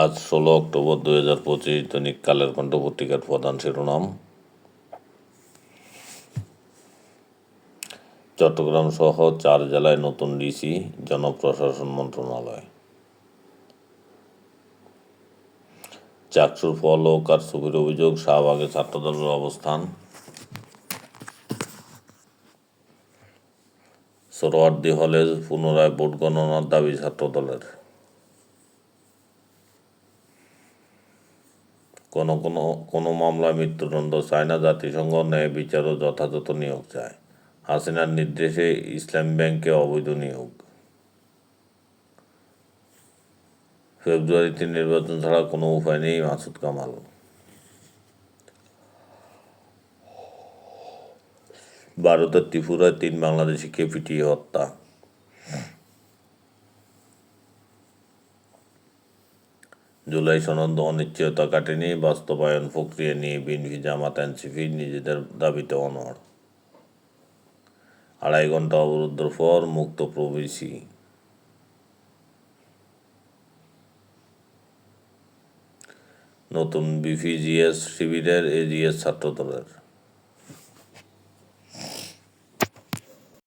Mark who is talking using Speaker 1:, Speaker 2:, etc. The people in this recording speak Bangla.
Speaker 1: আজ ষোলো অক্টোবর দুই হাজার পঁচিশ দৈনিক কালের কণ্ঠ পত্রিকার প্রধান শিরোনাম। চট্টগ্রাম সহ চার জেলায় নতুন ডিসি, জনপ্রশাসন মন্ত্রণালয়। চাকসুর ফল ও কারচুপির অভিযোগ, শাহবাগে ছাত্রদলের অবস্থান। সোহরাওয়ার্দী হলে পুনরায় ভোট গণনার দাবি ছাত্রদলের। কোনো কোনো কোনো মামলায় মৃত্যুদণ্ড চায় না, জাতিসংঘ ন্যায় বিচার ও যথাযথ নিয়োগ চায়। হাসিনার নির্দেশে ইসলাম ব্যাংকে অবৈধ নিয়োগ। ফেব্রুয়ারিতে নির্বাচন ছাড়া কোনো উপায় নেই মাসুদ কামাল। ভারতের ত্রিপুরায় তিন বাংলাদেশিকে পিটিয়ে হত্যা। জুলাই সনদ অনিশ্চয়তা কাটেনি, বাস্তবায়ন প্রক্রিয়া নিয়ে বিএনপি জামাত এনসিপি নিজেদের দাবিতে অনড়। আড়াই ঘণ্টা অবরুদ্ধর পর মুক্ত প্রবেশী নতুন বিপিজিএস শিবিরের এজিএস ছাত্রদলের